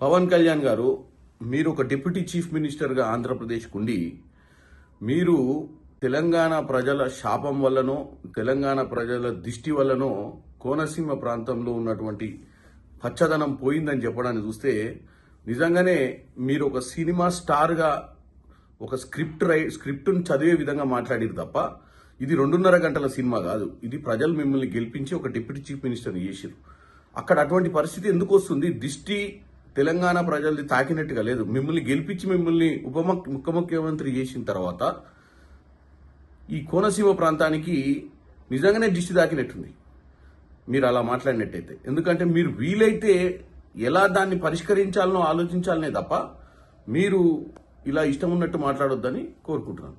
పవన్ కళ్యాణ్ గారు మీరు ఒక డిప్యూటీ చీఫ్ మినిస్టర్గా ఆంధ్రప్రదేశ్కు ఉండి మీరు తెలంగాణ ప్రజల శాపం వల్లనో తెలంగాణ ప్రజల దిష్టి వల్లనో కోనసీమ ప్రాంతంలో ఉన్నటువంటి పచ్చదనం పోయిందని చెప్పడాన్ని చూస్తే నిజంగానే మీరు ఒక సినిమా స్టార్గా ఒక స్క్రిప్ట్ రై స్క్రిప్ట్ను చదివే విధంగా మాట్లాడారు తప్ప ఇది రెండున్నర గంటల సినిమా కాదు. ఇది ప్రజలు మిమ్మల్ని గెలిపించి ఒక డిప్యూటీ చీఫ్ మినిస్టర్ని చేసిరు. అక్కడ అటువంటి పరిస్థితి ఎందుకు వస్తుంది? దిష్టి తెలంగాణ ప్రజల్ని తాకినట్టుగా లేదు. మిమ్మల్ని గెలిపించి మిమ్మల్ని ఉప ముఖ్య ముఖ్యమంత్రి చేసిన తర్వాత ఈ కోనసీమ ప్రాంతానికి నిజంగానే దిష్టి తాకినట్టుంది. మీరు అలా మాట్లాడినట్టయితే. ఎందుకంటే మీరు వీలైతే ఎలా దాన్ని పరిష్కరించాలనో ఆలోచించాలనే తప్ప మీరు ఇలా ఇష్టం ఉన్నట్టు మాట్లాడొద్దని కోరుకుంటున్నాను.